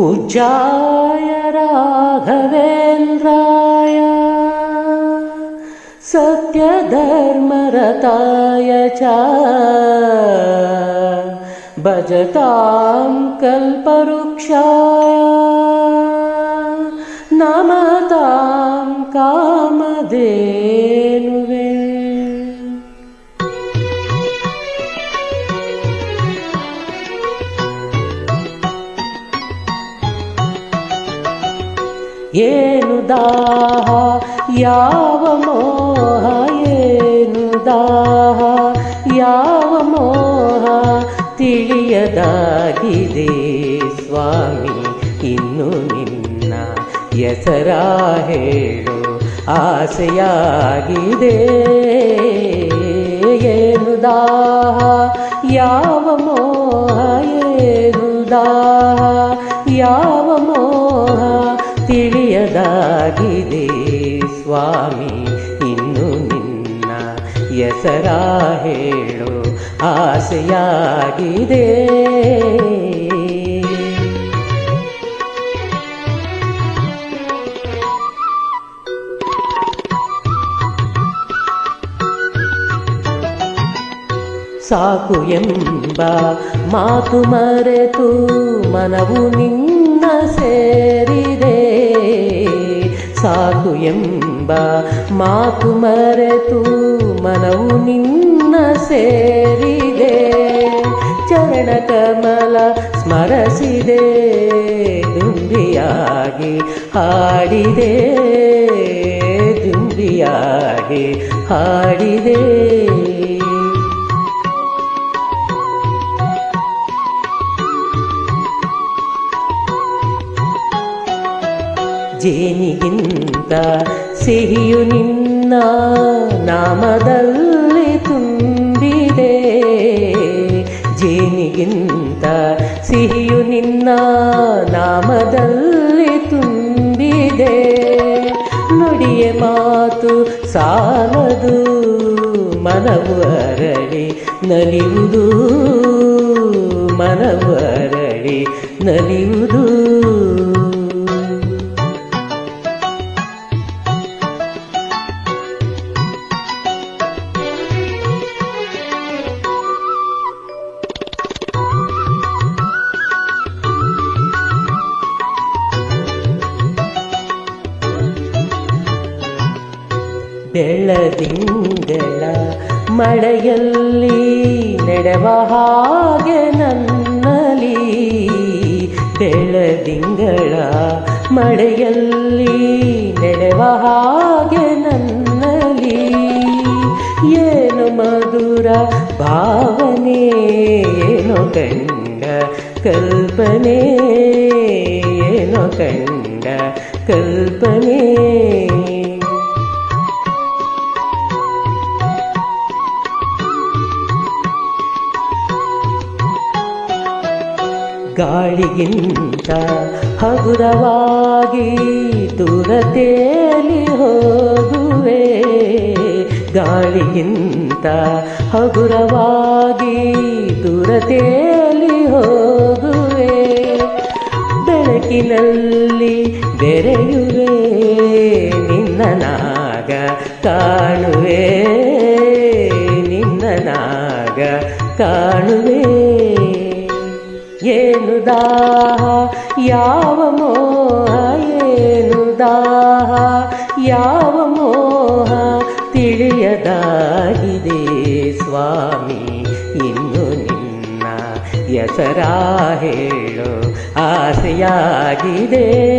पूज्याय राघवेन्द्राय सत्यधर्मरताय च भजतां कल्पवृक्षाय नमतां कामधेनुवे ಏನು ದಾಹ? ಯಾವ ಮೋಹ ಏನು ದಾಹ? ಯಾವ ಮೋಹ ತಿಳಿಯದಾಗಿದೆ ಸ್ವಾಮಿ? ಇನ್ನು ನಿನ್ನ ಹೆಸರ ಹೇಳು. ಆಸೆಯಾಗಿದೆ. ಏನು ದಾಹ? ಯಾವ ಮೋಹ ಏನು ದಾಹ? ತಿಳಿಯದಾಗಿದೆ ಸ್ವಾಮಿ ಇನ್ನು ನಿನ್ನ ಹೆಸರ ಹೇಳು ಆಸೆಯಾಗಿದೆ. ಸಾಕು ಎಂಬ ಮಾತು ಮರೆತು ಮನವು ನಿನ್ನ ಸೇರಿದೆ. ಸಾಕು ಎಂಬ ಮಾತು ಮರೆತು ಮನವು ನಿನ್ನ ಸೇರಿದೆ. ಚರಣ ಕಮಲ ಸ್ಮರಸಿದೆ ದುಂಬಿಯಾಗಿ ಹಾಡಿದೆ ದುಂಬಿಯಾಗಿ ಹಾಡಿದೆ. ಜೇನಿಗಿಂತ ಸಿಹಿಯು ನಿನ್ನ ನಾಮದಲ್ಲಿ ತುಂಬಿದೆ. ಜೇನಿಗಿಂತ ಸಿಹಿಯು ನಿನ್ನ ನಾಮದಲ್ಲಿ ತುಂಬಿದೆ. ನುಡಿಯ ಮಾತು ಸಾಲದು, ಮನವು ಅರಳಿ ನಲಿಯುವುದು. ಮನವು ಅರಳಿ ನಲಿಯುವುದು. ಬೆಳದಿಂಗಳ ಮಳೆಯಲ್ಲಿ ನೆಡವ ಹಾಗೆ ನನ್ನಲಿ ಬೆಳದಿಂಗಳ ಮಳೆಯಲ್ಲಿ ನೆಡವ ಹಾಗೆ ನನ್ನಲಿ ಏನು ಮಧುರ ಭಾವನೆ ಏನೋ ಕಂಡ ಕಲ್ಪನೆ ಏನೋ ಕಂಡ ಕಲ್ಪನೆ ಗಾಳಿಗಿಂತ ಹಗುರವಾಗಿ ದೂರತೆಯಲ್ಲಿ ಹೋಗುವೆ. ಗಾಳಿಗಿಂತ ಹಗುರವಾಗಿ ದೂರತೆಯಲ್ಲಿ ಹೋಗುವೆ. ಬೆಳಕಿನಲ್ಲಿ ಬೆರೆಯುವೆ, ನಿನ್ನ ನಾಗ ಕಾಣುವೆ. ನಿನ್ನ ನಾಗ ಕಾಣುವೆ. ಏನು ದಾಹ ಯಾವ ಮೋಹ ಏನು ದಾಹ ಯಾವ ಮೋಹ ತಿಳಿಯದಾಗಿದೆ ಸ್ವಾಮಿ? ಇನ್ನು ನಿನ್ನ ಹೆಸರ ಹೇಳು. ಆಸೆಯಾಗಿದೆ.